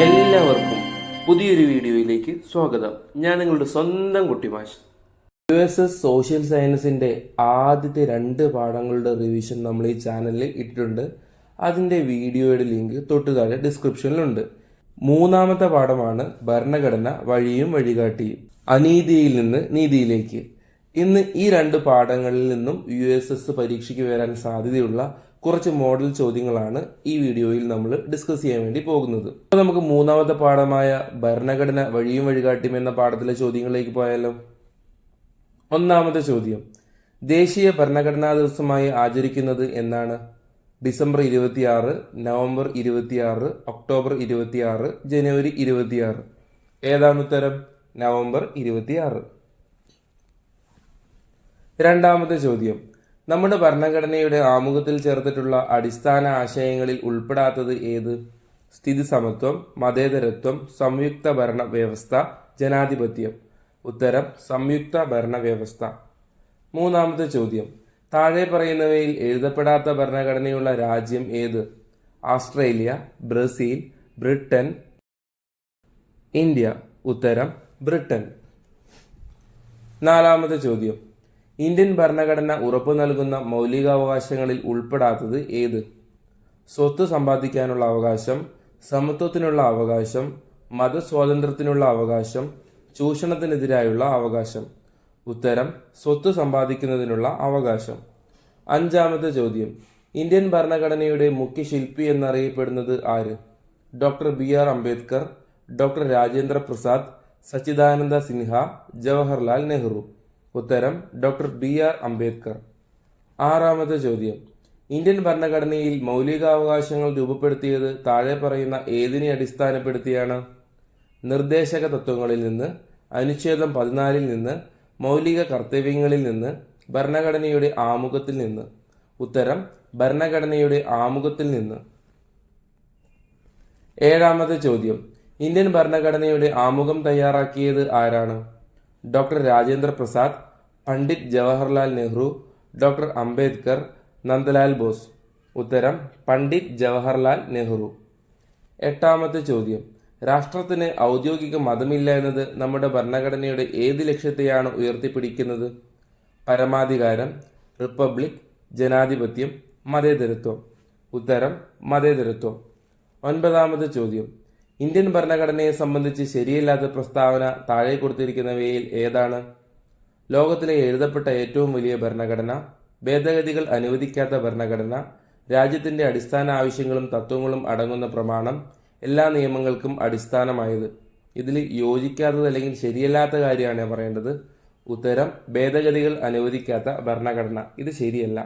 എല്ലാവർക്കും പുതിയൊരു വീഡിയോയിലേക്ക് സ്വാഗതം. ഞാൻ നിങ്ങളുടെ സ്വന്തം Kuttimash U S S social സയൻസിന്റെ ആദ്യത്തെ രണ്ട് പാഠങ്ങളുടെ റിവിഷൻ നമ്മൾ ഈ ചാനലിൽ ഇട്ടിട്ടുണ്ട്. അതിന്റെ വീഡിയോയുടെ ലിങ്ക് തൊട്ടു താഴെ ഡിസ്ക്രിപ്ഷനിലുണ്ട് മൂന്നാമത്തെ പാഠമാണ് ഭരണഘടന വഴിയും വഴികാട്ടിയും അനീതിയിൽ നിന്ന് നീതിയിലേക്ക്. ഇന്ന് ഈ രണ്ട് പാഠങ്ങളിൽ നിന്നും യു എസ് എസ് പരീക്ഷയ്ക്ക് വരാൻ സാധ്യതയുള്ള കുറച്ച് മോഡൽ ചോദ്യങ്ങളാണ് ഈ വീഡിയോയിൽ നമ്മൾ ഡിസ്കസ് ചെയ്യാൻ വേണ്ടി പോകുന്നത്. അപ്പോൾ നമുക്ക് മൂന്നാമത്തെ പാഠമായ ഭരണഘടന വഴിയും വഴികാട്ടിയും എന്ന പാഠത്തിലെ ചോദ്യങ്ങളിലേക്ക് പോയാലോ? ഒന്നാമത്തെ ചോദ്യം. ദേശീയ ഭരണഘടനാ ദിവസമായി ആചരിക്കുന്നത് എന്നാണ്. ഡിസംബർ ഇരുപത്തിയാറ് നവംബർ ഇരുപത്തിയാറ് ഒക്ടോബർ ഇരുപത്തിയാറ് ജനുവരി ഇരുപത്തിയാറ്. ഏതാണ് ഉത്തരം? നവംബർ ഇരുപത്തിയാറ്. രണ്ടാമത്തെ ചോദ്യം. നമ്മുടെ ഭരണഘടനയുടെ ആമുഖത്തിൽ ചേർത്തിട്ടുള്ള അടിസ്ഥാന ആശയങ്ങളിൽ ഉൾപ്പെടാത്തത് ഏത്? സ്ഥിതി സമത്വം മതേതരത്വം സംയുക്ത ഭരണ വ്യവസ്ഥ ജനാധിപത്യം. ഉത്തരം സംയുക്ത ഭരണ വ്യവസ്ഥ. മൂന്നാമത്തെ ചോദ്യം. താഴെ പറയുന്നവയിൽ എഴുതപ്പെടാത്ത ഭരണഘടനയുള്ള രാജ്യം ഏത്? Australia Brazil Britain India. ഉത്തരം ബ്രിട്ടൻ. നാലാമത്തെ ചോദ്യം. ഇന്ത്യൻ ഭരണഘടന ഉറപ്പു നൽകുന്ന മൗലികാവകാശങ്ങളിൽ ഉൾപ്പെടാത്തത് ഏത്? സ്വത്ത് സമ്പാദിക്കാനുള്ള അവകാശം സമത്വത്തിനുള്ള അവകാശം മതസ്വാതന്ത്ര്യത്തിനുള്ള അവകാശം ചൂഷണത്തിനെതിരായുള്ള അവകാശം. ഉത്തരം സ്വത്ത് സമ്പാദിക്കുന്നതിനുള്ള അവകാശം. അഞ്ചാമത്തെ ചോദ്യം. ഇന്ത്യൻ ഭരണഘടനയുടെ മുഖ്യ ശില്പി എന്നറിയപ്പെടുന്നത് ആര്? Doctor B R Ambedkar doctor Rajendra Prasad Sachchidananda Sinha Jawaharlal Nehru. ഉത്തരം ഡോക്ടർ ബി ആർ അംബേദ്കർ. ആറാമത്തെ ചോദ്യം. ഇന്ത്യൻ ഭരണഘടനയിൽ മൗലികാവകാശങ്ങൾ രൂപപ്പെടുത്തിയത് താഴെ പറയുന്ന ഏതിനെ അടിസ്ഥാനപ്പെടുത്തിയാണ്? നിർദ്ദേശക തത്വങ്ങളിൽ നിന്ന് അനുച്ഛേദം പതിനാലിൽ നിന്ന് മൗലിക കർത്തവ്യങ്ങളിൽ നിന്ന് ഭരണഘടനയുടെ ആമുഖത്തിൽ നിന്ന്. ഉത്തരം ഭരണഘടനയുടെ ആമുഖത്തിൽ നിന്ന്. ഏഴാമത്തെ ചോദ്യം. ഇന്ത്യൻ ഭരണഘടനയുടെ ആമുഖം തയ്യാറാക്കിയത് ആരാണ്? Doctor Rajendra Prasad Pandit Jawaharlal Nehru doctor Ambedkar Nandalal Bose. ഉത്തരം പണ്ഡിറ്റ് ജവഹർലാൽ നെഹ്റു. എട്ടാമത്തെ ചോദ്യം. രാഷ്ട്രത്തിന് ഔദ്യോഗിക മതമില്ല എന്നത് നമ്മുടെ ഭരണഘടനയുടെ ഏത് ലക്ഷ്യത്തെയാണ് ഉയർത്തിപ്പിടിക്കുന്നത്? പരമാധികാരം റിപ്പബ്ലിക് ജനാധിപത്യം മതേതരത്വം. ഉത്തരം മതേതരത്വം. ഒൻപതാമത്തെ ചോദ്യം. ഇന്ത്യൻ ഭരണഘടനയെ സംബന്ധിച്ച് ശരിയല്ലാത്ത പ്രസ്താവന താഴെ കൊടുത്തിരിക്കുന്നവയിൽ ഏതാണ്? ലോകത്തിലെ എഴുതപ്പെട്ട ഏറ്റവും വലിയ ഭരണഘടന ഭേദഗതികൾ അനുവദിക്കാത്ത ഭരണഘടന രാജ്യത്തിന്റെ അടിസ്ഥാന ആവശ്യങ്ങളും തത്വങ്ങളും അടങ്ങുന്ന പ്രമാണം എല്ലാ നിയമങ്ങൾക്കും അടിസ്ഥാനമായത്. ഇതിൽ യോജിക്കാത്തത് അല്ലെങ്കിൽ ശരിയല്ലാത്ത കാര്യമാണ് പറയേണ്ടത്. ഉത്തരം ഭേദഗതികൾ അനുവദിക്കാത്ത ഭരണഘടന. ഇത് ശരിയല്ല.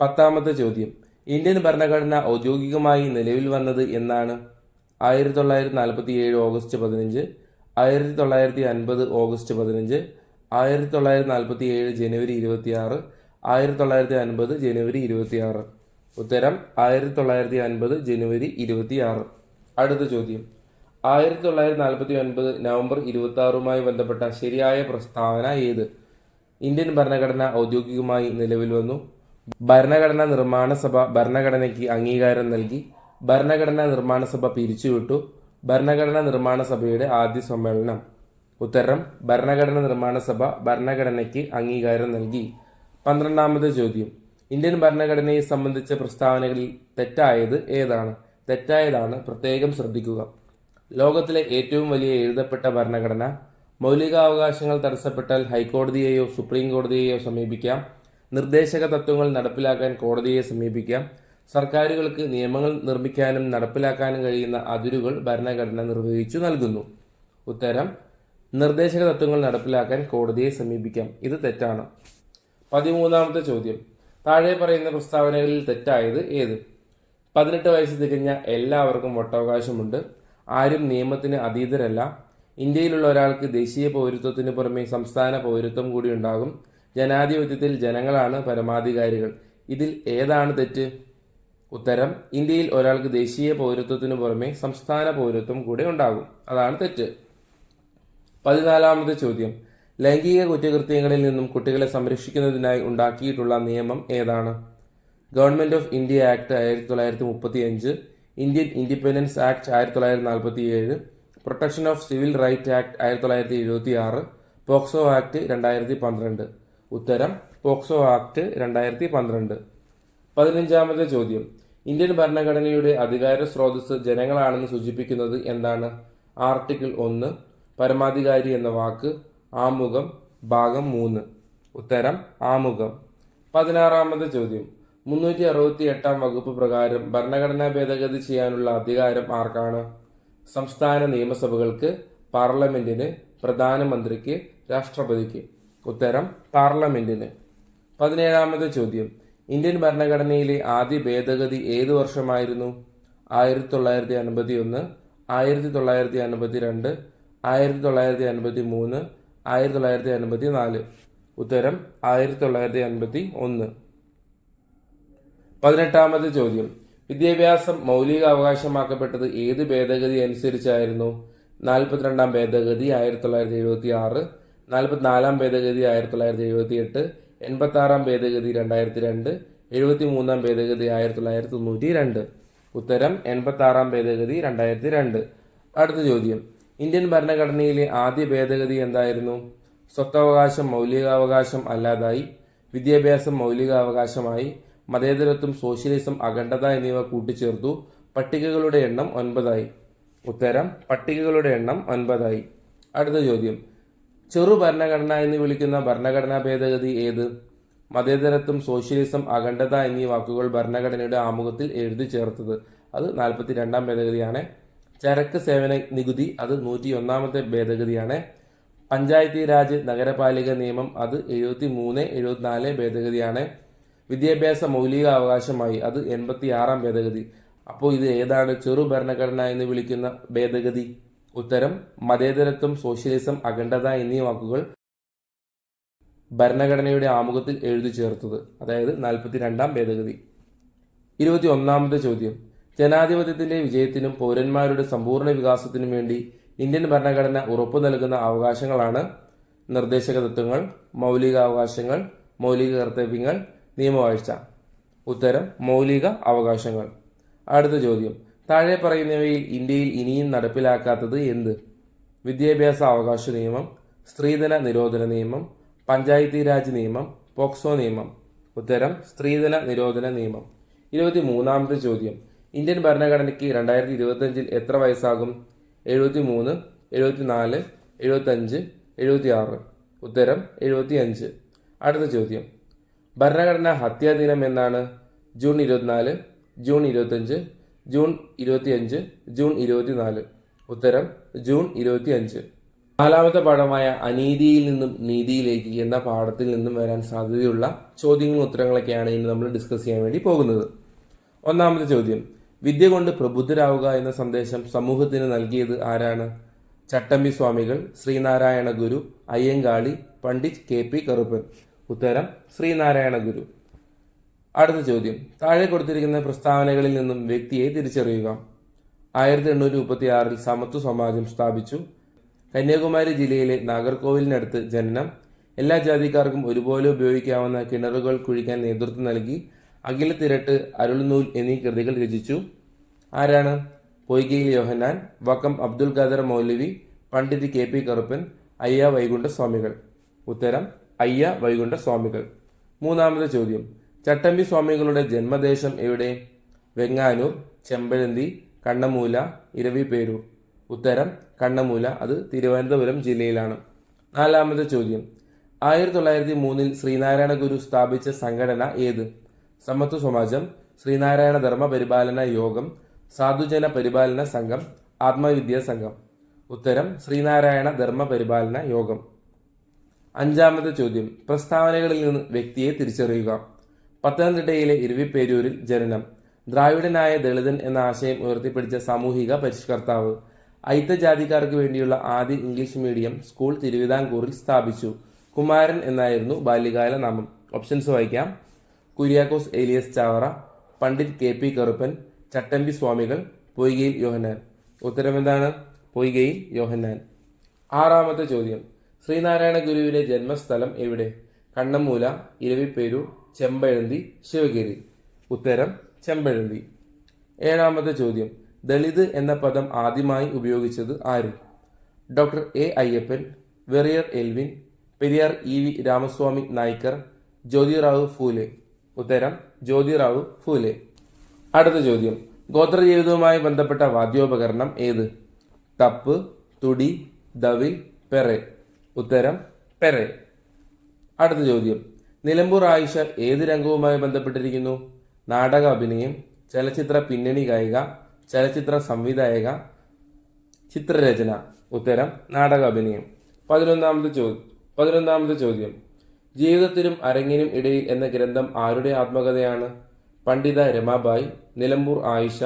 പത്താമത്തെ ചോദ്യം. ഇന്ത്യൻ ഭരണഘടന ഔദ്യോഗികമായി നിലവിൽ വന്നത് എന്നാണ്? ആയിരത്തി തൊള്ളായിരത്തി നാൽപ്പത്തി ഏഴ് ഓഗസ്റ്റ് പതിനഞ്ച് ആയിരത്തി തൊള്ളായിരത്തി അൻപത് ഓഗസ്റ്റ് പതിനഞ്ച് ആയിരത്തി തൊള്ളായിരത്തി നാൽപ്പത്തി ഏഴ് ജനുവരി ഇരുപത്തിയാറ് ആയിരത്തി തൊള്ളായിരത്തി അൻപത് ജനുവരി ഇരുപത്തിയാറ്. ഉത്തരം ആയിരത്തി തൊള്ളായിരത്തി അൻപത് ജനുവരി ഇരുപത്തിയാറ്. അടുത്ത ചോദ്യം. ആയിരത്തി തൊള്ളായിരത്തി നാൽപ്പത്തി ഒൻപത് നവംബർ ഇരുപത്തി ആറുമായി ബന്ധപ്പെട്ട ശരിയായ പ്രസ്താവന ഏത്? ഇന്ത്യൻ ഭരണഘടന ഔദ്യോഗികമായി നിലവിൽ വന്നു. ഭരണഘടനാ നിർമ്മാണ സഭ ഭരണഘടനയ്ക്ക് അംഗീകാരം നൽകി. ഭരണഘടനാ നിർമ്മാണ സഭ പിരിച്ചുവിട്ടു. ഭരണഘടനാ നിർമ്മാണ സഭയുടെ ആദ്യ സമ്മേളനം. ഉത്തരം ഭരണഘടനാ നിർമ്മാണ സഭ ഭരണഘടനയ്ക്ക് അംഗീകാരം നൽകി. പന്ത്രണ്ടാമത് ചോദ്യം. ഇന്ത്യൻ ഭരണഘടനയെ സംബന്ധിച്ച പ്രസ്താവനകളിൽ തെറ്റായത് ഏതാണ്? തെറ്റായതാണ് പ്രത്യേകം ശ്രദ്ധിക്കുക. ലോകത്തിലെ ഏറ്റവും വലിയ എഴുതപ്പെട്ട ഭരണഘടന. മൗലികാവകാശങ്ങൾ തടസ്സപ്പെട്ടാൽ ഹൈക്കോടതിയെയോ സുപ്രീം കോടതിയെയോ സമീപിക്കാം. നിർദ്ദേശക തത്വങ്ങൾ നടപ്പിലാക്കാൻ കോടതിയെ സമീപിക്കാം. സർക്കാരുകൾക്ക് നിയമങ്ങൾ നിർമ്മിക്കാനും നടപ്പിലാക്കാനും കഴിയുന്ന അതിരുകൾ ഭരണഘടന നിർവഹിച്ചു നൽകുന്നു. ഉത്തരം നിർദ്ദേശക തത്വങ്ങൾ നടപ്പിലാക്കാൻ കോടതിയെ സമീപിക്കാം. ഇത് തെറ്റാണ്. പതിമൂന്നാമത്തെ ചോദ്യം. താഴെ പറയുന്ന പ്രസ്താവനകളിൽ തെറ്റായത് ഏത്? പതിനെട്ട് വയസ്സ് തികഞ്ഞ എല്ലാവർക്കും വോട്ടവകാശമുണ്ട്. ആരും നിയമത്തിന് അതീതരല്ല. ഇന്ത്യയിലുള്ള ഒരാൾക്ക് ദേശീയ പൗരത്വത്തിന് പുറമെ സംസ്ഥാന പൗരത്വം കൂടി ഉണ്ടാകും. ജനാധിപത്യത്തിൽ ജനങ്ങളാണ് പരമാധികാരികൾ. ഇതിൽ ഏതാണ് തെറ്റ്? ഉത്തരം ഇന്ത്യയിൽ ഒരാൾക്ക് ദേശീയ പൗരത്വത്തിനു പുറമെ സംസ്ഥാന പൗരത്വം കൂടെ ഉണ്ടാകും. അതാണ് തെറ്റ്. പതിനാലാമത്തെ ചോദ്യം. ലൈംഗിക കുറ്റകൃത്യങ്ങളിൽ നിന്നും കുട്ടികളെ സംരക്ഷിക്കുന്നതിനായി ഉണ്ടാക്കിയിട്ടുള്ള നിയമം ഏതാണ്? ഗവൺമെന്റ് ഓഫ് ഇന്ത്യ ആക്ട് ആയിരത്തി തൊള്ളായിരത്തി മുപ്പത്തി അഞ്ച് ഇന്ത്യൻ ഇൻഡിപെൻഡൻസ് ആക്ട് ആയിരത്തി തൊള്ളായിരത്തി നാൽപ്പത്തി ഏഴ് protection of civil right act ആയിരത്തി തൊള്ളായിരത്തി എഴുപത്തി ആറ് പോക്സോ ആക്ട് രണ്ടായിരത്തി പന്ത്രണ്ട് ഉത്തരം പോക്സോ ആക്ട് രണ്ടായിരത്തി പന്ത്രണ്ട് പതിനഞ്ചാമത്തെ ചോദ്യം. ഇന്ത്യൻ ഭരണഘടനയുടെ അധികാര സ്രോതസ് ജനങ്ങളാണെന്ന് സൂചിപ്പിക്കുന്നത് എന്താണ്? ആർട്ടിക്കിൾ ഒന്ന് പരമാധികാരി എന്ന വാക്ക് ആമുഖം ഭാഗം മൂന്ന്. ഉത്തരം ആമുഖം. പതിനാറാമത്തെ ചോദ്യം. മുന്നൂറ്റി അറുപത്തി എട്ടാം വകുപ്പ് പ്രകാരം ഭരണഘടനാ ഭേദഗതി ചെയ്യാനുള്ള അധികാരം ആർക്കാണ്? സംസ്ഥാന നിയമസഭകൾക്ക് പാർലമെന്റിന് പ്രധാനമന്ത്രിക്ക് രാഷ്ട്രപതിക്ക്. ഉത്തരം പാർലമെന്റിന്. പതിനേഴാമത്തെ ചോദ്യം. ഇന്ത്യൻ ഭരണഘടനയിലെ ആദ്യ ഭേദഗതി ഏത് വർഷമായിരുന്നു? ആയിരത്തി തൊള്ളായിരത്തി അൻപത്തി ഒന്ന് ആയിരത്തി തൊള്ളായിരത്തി അൻപത്തി രണ്ട് ആയിരത്തി തൊള്ളായിരത്തി അൻപത്തി മൂന്ന് ആയിരത്തി തൊള്ളായിരത്തി അൻപത്തി നാല് ഉത്തരം ആയിരത്തി തൊള്ളായിരത്തി അൻപത്തി ഒന്ന് പതിനെട്ടാമത്തെ ചോദ്യം. വിദ്യാഭ്യാസം മൗലിക അവകാശമാക്കപ്പെട്ടത് ഏത് ഭേദഗതി അനുസരിച്ചായിരുന്നു? നാൽപ്പത്തിരണ്ടാം ഭേദഗതി ആയിരത്തി തൊള്ളായിരത്തി എഴുപത്തി ആറ് നാൽപ്പത്തിനാലാം ഭേദഗതി ആയിരത്തി തൊള്ളായിരത്തി എഴുപത്തി എട്ട് എൺപത്തി ആറാം ഭേദഗതി രണ്ടായിരത്തി രണ്ട് എഴുപത്തി മൂന്നാം ഭേദഗതി ആയിരത്തി തൊള്ളായിരത്തി തൊണ്ണൂറ്റി രണ്ട് ഉത്തരം എൺപത്തി ആറാം ഭേദഗതി രണ്ടായിരത്തി രണ്ട് അടുത്ത ചോദ്യം. ഇന്ത്യൻ ഭരണഘടനയിലെ ആദ്യ ഭേദഗതി എന്തായിരുന്നു? സ്വത്തവകാശം മൗലികാവകാശം അല്ലാതായി വിദ്യാഭ്യാസം മൗലികാവകാശമായി മതേതരത്വം സോഷ്യലിസം അഖണ്ഡത എന്നിവ കൂട്ടിച്ചേർത്തു പട്ടികകളുടെ എണ്ണം ഒൻപതായി. ഉത്തരം പട്ടികകളുടെ എണ്ണം ഒൻപതായി. അടുത്ത ചോദ്യം. ചെറു ഭരണഘടന എന്ന് വിളിക്കുന്ന ഭരണഘടനാ ഭേദഗതി ഏത്? മതേതരത്വം സോഷ്യലിസം അഖണ്ഡത എന്നീ വാക്കുകൾ ഭരണഘടനയുടെ ആമുഖത്തിൽ എഴുതി ചേർത്തത്. അത് നാൽപ്പത്തി രണ്ടാം ഭേദഗതിയാണ്. ചരക്ക് സേവന നികുതി അത് നൂറ്റി ഒന്നാമത്തെ ഭേദഗതിയാണ്. പഞ്ചായത്തി രാജ് നഗരപാലിക നിയമം അത് എഴുപത്തി മൂന്ന് എഴുപത്തിനാല് ഭേദഗതിയാണ്. വിദ്യാഭ്യാസ മൗലിക അവകാശമായി അത് എൺപത്തി ആറാം ഭേദഗതി. അപ്പോൾ ഇത് ഏതാണ്? ചെറു ഭരണഘടന എന്ന് വിളിക്കുന്ന ഭേദഗതി? ഉത്തരം മതേതരത്വം സോഷ്യലിസം അഖണ്ഡത എന്നീ വാക്കുകൾ ഭരണഘടനയുടെ ആമുഖത്തിൽ എഴുതി ചേർത്തത്. അതായത് നാൽപ്പത്തി രണ്ടാം ഭേദഗതി. ഇരുപത്തി ഒന്നാമത്തെ ചോദ്യം. ജനാധിപത്യത്തിന്റെ വിജയത്തിനും പൗരന്മാരുടെ സമ്പൂർണ വികാസത്തിനും വേണ്ടി ഇന്ത്യൻ ഭരണഘടന ഉറപ്പു നൽകുന്ന അവകാശങ്ങളാണ് നിർദ്ദേശക തത്വങ്ങൾ മൗലിക അവകാശങ്ങൾ മൗലിക കർത്തവ്യങ്ങൾ നിയമവാഴ്ച. ഉത്തരം മൗലിക അവകാശങ്ങൾ. അടുത്ത ചോദ്യം. താഴെ പറയുന്നവയിൽ ഇന്ത്യയിൽ ഇനിയും നടപ്പിലാക്കാത്തത് എന്ത്? വിദ്യാഭ്യാസ അവകാശ നിയമം സ്ത്രീധന നിരോധന നിയമം പഞ്ചായത്തി രാജ് നിയമം പോക്സോ നിയമം. ഉത്തരം സ്ത്രീധന നിരോധന നിയമം. ഇരുപത്തി മൂന്നാമത്തെ ചോദ്യം. ഇന്ത്യൻ ഭരണഘടനയ്ക്ക് രണ്ടായിരത്തി ഇരുപത്തഞ്ചിൽ എത്ര വയസ്സാകും? എഴുപത്തി മൂന്ന് എഴുപത്തി നാല് എഴുപത്തി അഞ്ച് എഴുപത്തി ആറ് ഉത്തരം എഴുപത്തി അഞ്ച് അടുത്ത ചോദ്യം. ഭരണഘടനാ ഹത്യാ ദിനം എന്നാണ്? ജൂൺ ഇരുപത്തിനാല് ജൂൺ ഇരുപത്തഞ്ച് ജൂൺ ഇരുപത്തിയഞ്ച് ജൂൺ ഇരുപത്തിനാല്. ഉത്തരം ജൂൺ ഇരുപത്തിയഞ്ച്. നാലാമത്തെ പാഠമായ അനീതിയിൽ നിന്നും നീതിയിലേക്ക് എന്ന പാഠത്തിൽ നിന്നും വരാൻ സാധ്യതയുള്ള ചോദ്യങ്ങളും ഉത്തരങ്ങളൊക്കെയാണ് ഇന്ന് നമ്മൾ ഡിസ്കസ് ചെയ്യാൻ വേണ്ടി പോകുന്നത്. ഒന്നാമത്തെ ചോദ്യം വിദ്യ കൊണ്ട് പ്രബുദ്ധരാവുക എന്ന സന്ദേശം സമൂഹത്തിന് നൽകിയത് ആരാണ്? Chattampi Swamikal Sree Narayana Guru Ayyankali Pandit K P Karuppan. ഉത്തരം ശ്രീനാരായണ ഗുരു അടുത്ത ചോദ്യം. താഴെ കൊടുത്തിരിക്കുന്ന പ്രസ്താവനകളിൽ നിന്നും വ്യക്തിയെ തിരിച്ചറിയുക. ആയിരത്തി എണ്ണൂറ്റി മുപ്പത്തി ആറിൽ സമത്വ സമാജം സ്ഥാപിച്ചു. കന്യാകുമാരി ജില്ലയിലെ നാഗർകോവിലിനടുത്ത് ജനനം. എല്ലാ ജാതിക്കാർക്കും ഒരുപോലെ ഉപയോഗിക്കാവുന്ന കിണറുകൾ കുഴിക്കാൻ നേതൃത്വം നൽകി. അഖില തിരട്ട് അരുൾനൂൽ എന്നീ കൃതികൾ രചിച്ചു. ആരാണ്? പൊയ്കയിൽ യോഹന്നാൻ വക്കം അബ്ദുൽ ഖാദർ മൗലവി പണ്ഡിറ്റ് കെ പി കറുപ്പൻ അയ്യ വൈകുണ്ഠ സ്വാമികൾ ഉത്തരം അയ്യ വൈകുണ്ഠ സ്വാമികൾ മൂന്നാമത്തെ ചോദ്യം. ചട്ടമ്പി സ്വാമികളുടെ ജന്മദേശം എവിടെ? വെങ്ങാനൂർ ചെമ്പഴന്തി കണ്ണമൂല ഇരവിപേരൂർ. ഉത്തരം കണ്ണമൂല. അത് തിരുവനന്തപുരം ജില്ലയിലാണ്. നാലാമത്തെ ചോദ്യം. ആയിരത്തി തൊള്ളായിരത്തി മൂന്നിൽ ശ്രീനാരായണ ഗുരു സ്ഥാപിച്ച സംഘടന ഏത്? സമത്വ സമാജം ശ്രീനാരായണ ധർമ്മ പരിപാലന യോഗം സാധുജന പരിപാലന സംഘം ആത്മവിദ്യാ സംഘം. ഉത്തരം ശ്രീനാരായണ ധർമ്മ പരിപാലന യോഗം. അഞ്ചാമത്തെ ചോദ്യം. പ്രസ്താവനകളിൽ നിന്ന് വ്യക്തിയെ തിരിച്ചറിയുക. പത്തനംതിട്ടയിലെ ഇരുവിപ്പേരൂരിൽ ജനനം. ദ്രാവിഡനായ ദളിതൻ എന്ന ആശയം ഉയർത്തിപ്പിടിച്ച സാമൂഹിക പരിഷ്കർത്താവ്. അയിത്തജാതിക്കാർക്ക് വേണ്ടിയുള്ള ആദ്യ ഇംഗ്ലീഷ് മീഡിയം സ്കൂൾ തിരുവിതാംകൂറിൽ സ്ഥാപിച്ചു. കുമാരൻ എന്നായിരുന്നു ബാല്യകാല നാമം. ഓപ്ഷൻസ് വായിക്കാം. Kuriakose Elias Chavara Pandit K P Karuppan Chattampi Swamikal Poikayil Yohannan. ഉത്തരം എന്താണ്? പൊയ്കയിൽ യോഹന്നാൻ. ആറാമത്തെ ചോദ്യം. ശ്രീനാരായണ ഗുരുവിന്റെ ജന്മസ്ഥലം എവിടെ? കണ്ണമൂല ഇരവിപ്പേരൂർ ചെമ്പഴന്തി ശിവഗിരി. ഉത്തരം ചെമ്പഴന്തി. ഏഴാമത്തെ ചോദ്യം. ദളിത് എന്ന പദം ആദ്യമായി ഉപയോഗിച്ചത് ആര്? Doctor A. Ayyappan Verrier Elwin Periyar E. V. Ramasamy Naicker Jyotirao Phule. ഉത്തരം ജ്യോതിറാവു ഫൂലെ. അടുത്ത ചോദ്യം. ഗോത്രജീവിതവുമായി ബന്ധപ്പെട്ട വാദ്യോപകരണം ഏത്? തപ്പ് തുടി ദവിൽ പെറെ. ഉത്തരം പെറെ. അടുത്ത ചോദ്യം. നിലമ്പൂർ ആയിഷ ഏത് രംഗവുമായി ബന്ധപ്പെട്ടിരിക്കുന്നു? നാടക അഭിനയം ചലച്ചിത്ര പിന്നണി ഗായിക ചലച്ചിത്ര സംവിധായക ചിത്രരചന. ഉത്തരം നാടക അഭിനയം. പതിനൊന്നാമത് ചോദ്യം. പതിനൊന്നാമത് ചോദ്യം. ജീവിതത്തിനും അരങ്ങിനും ഇടയിൽ എന്ന ഗ്രന്ഥം ആരുടെ ആത്മകഥയാണ്? പണ്ഡിത രമാബായി നിലമ്പൂർ ആയിഷ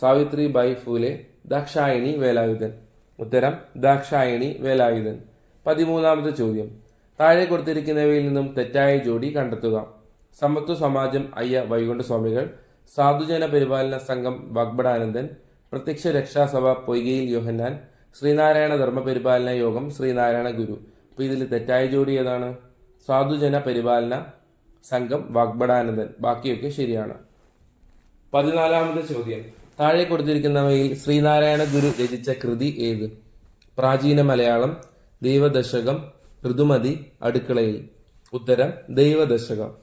സാവിത്രി ബായി ഫൂലെ ദാക്ഷായണി വേലായുധൻ. ഉത്തരം ദാക്ഷായണി വേലായുധൻ. പതിമൂന്നാമത്തെ ചോദ്യം. താഴെ കൊടുത്തിരിക്കുന്നവയിൽ നിന്നും തെറ്റായ ജോഡി കണ്ടെത്തുക. സമത്വ സമാജം അയ്യ വൈകുണ്ഠ സ്വാമികൾ സാധുജന പരിപാലന സംഘം വാഗ്ബടാനന്ദൻ പ്രത്യക്ഷ രക്ഷാസഭ പൊയ്കയിൽ യോഹന്നാൻ ശ്രീനാരായണ ധർമ്മ പരിപാലന യോഗം ശ്രീനാരായണ ഗുരു. അപ്പൊ ഇതിൽ തെറ്റായ ജോഡി ഏതാണ്? സാധുജന പരിപാലന സംഘം വാഗ്ബടാനന്ദൻ ബാക്കിയൊക്കെ ശരിയാണ്. പതിനാലാമത്തെ ചോദ്യം. താഴെ കൊടുത്തിരിക്കുന്നവയിൽ ശ്രീനാരായണ ഗുരു രചിച്ച കൃതി ഏത്? പ്രാചീന മലയാളം ദൈവദശകം ഋതുമതി അടുക്കളയിൽ. ഉത്തരം ദൈവദശകം.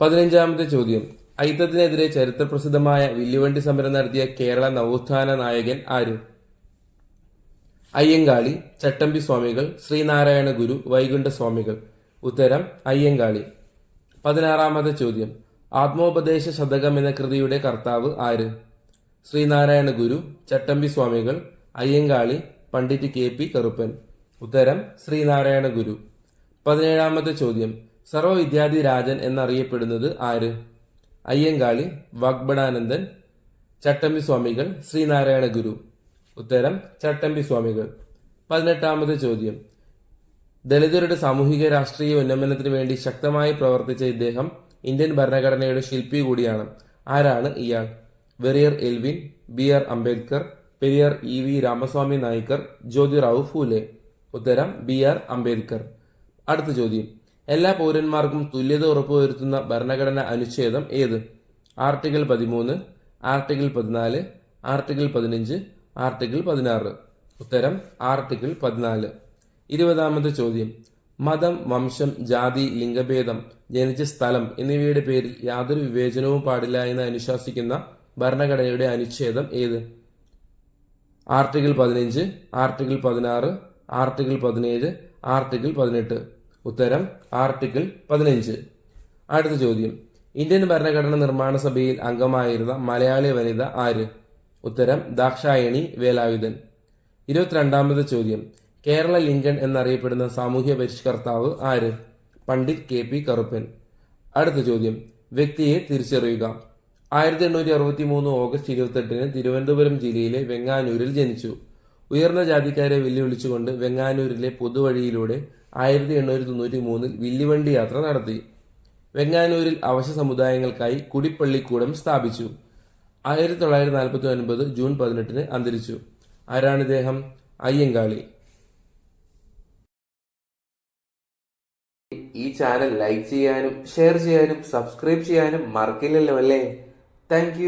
പതിനഞ്ചാമത്തെ ചോദ്യം. ഐത്തത്തിനെതിരെ ചരിത്രപ്രസിദ്ധമായ വില്ലുവണ്ടി സമരം നടത്തിയ കേരള നവോത്ഥാന നായകൻ ആര്? അയ്യങ്കാളി ചട്ടമ്പി സ്വാമികൾ ശ്രീനാരായണ ഗുരു വൈകുണ്ഠ സ്വാമികൾ ഉത്തരം അയ്യങ്കാളി. പതിനാറാമത്തെ ചോദ്യം. ആത്മോപദേശ ശതകം എന്ന കൃതിയുടെ കർത്താവ് ആര്? Sree Narayana Guru Chattampi Swamikal Ayyankali Pandit K P Karuppan. ഉത്തരം ശ്രീനാരായണ ഗുരു. പതിനേഴാമത്തെ ചോദ്യം. സർവവിദ്യാധി രാജൻ എന്നറിയപ്പെടുന്നത് ആര്? അയ്യങ്കാളി വാഗ്ബടാനന്ദൻ ചട്ടമ്പി സ്വാമികൾ ശ്രീനാരായണ ഗുരു. ഉത്തരം ചട്ടമ്പി സ്വാമികൾ. പതിനെട്ടാമത്തെ ചോദ്യം. ദളിതരുടെ സാമൂഹിക രാഷ്ട്രീയ ഉന്നമനത്തിന് വേണ്ടി ശക്തമായി പ്രവർത്തിച്ച ഇദ്ദേഹം ഇന്ത്യൻ ഭരണഘടനയുടെ ശില്പി കൂടിയാണ്. ആരാണ് ഇയാൾ? Verrier Elwin B R Ambedkar Periyar E V Ramasamy Naicker Jyotirao Phule. ഉത്തരം ബി ആർ അംബേദ്കർ. അടുത്ത ചോദ്യം. എല്ലാ പൗരന്മാർക്കും തുല്യത ഉറപ്പുവരുത്തുന്ന ഭരണഘടന അനുച്ഛേദം ഏത്? ആർട്ടിക്കിൾ പതിമൂന്ന് ആർട്ടിക്കിൾ പതിനാല് ആർട്ടിക്കിൾ പതിനഞ്ച് ആർട്ടിക്കിൾ പതിനാറ്. ഉത്തരം ആർട്ടിക്കിൾ പതിനാല്. ഇരുപതാമത്തെ ചോദ്യം. മതം വംശം ജാതി ലിംഗഭേദം ജനിച്ച സ്ഥലം എന്നിവയുടെ പേരിൽ യാതൊരു വിവേചനവും പാടില്ല എന്ന് അനുശാസിക്കുന്ന ഭരണഘടനയുടെ അനുച്ഛേദം ഏത്? ആർട്ടിക്കിൾ പതിനഞ്ച് ആർട്ടിക്കിൾ പതിനാറ് ആർട്ടിക്കിൾ പതിനേഴ് ആർട്ടിക്കിൾ പതിനെട്ട്. ഉത്തരം ആർട്ടിക്കിൾ പതിനഞ്ച്. അടുത്ത ചോദ്യം. ഇന്ത്യൻ ഭരണഘടന നിർമ്മാണ സഭയിൽ അംഗമായിരുന്ന മലയാളി വനിത ആര്? ഉത്തരം ദാക്ഷായണി വേലായുധൻ. ഇരുപത്തിരണ്ടാമത്തെ ചോദ്യം. കേരള ലിങ്കൺ എന്നറിയപ്പെടുന്ന സാമൂഹ്യ പരിഷ്കർത്താവ് ആര്? Pandit K P Karuppan. അടുത്ത ചോദ്യം. വ്യക്തിയെ തിരിച്ചറിയുക. ആയിരത്തി എണ്ണൂറ്റി അറുപത്തി മൂന്ന് ഓഗസ്റ്റ് ഇരുപത്തെട്ടിന് തിരുവനന്തപുരം ജില്ലയിലെ വെങ്ങാനൂരിൽ ജനിച്ചു. ഉയർന്ന ജാതിക്കാരെ വെല്ലുവിളിച്ചുകൊണ്ട് വെങ്ങാനൂരിലെ പൊതുവഴിയിലൂടെ ആയിരത്തി എണ്ണൂറ്റി തൊണ്ണൂറ്റി മൂന്നിൽ വില്ലുവണ്ടി യാത്ര നടത്തി. വെങ്ങാനൂരിൽ അവശ സമുദായങ്ങൾക്കായി കുടിപ്പള്ളിക്കൂടം സ്ഥാപിച്ചു. ആയിരത്തി തൊള്ളായിരത്തി നാൽപ്പത്തി ഒൻപത് ജൂൺ പതിനെട്ടിന് അന്തരിച്ചു. ആരാണ് ഇദ്ദേഹം? അയ്യങ്കാളി. ഈ ചാനൽ ലൈക്ക് ചെയ്യാനും ഷെയർ ചെയ്യാനും സബ്സ്ക്രൈബ് ചെയ്യാനും മറക്കില്ലല്ലോ അല്ലേ? താങ്ക്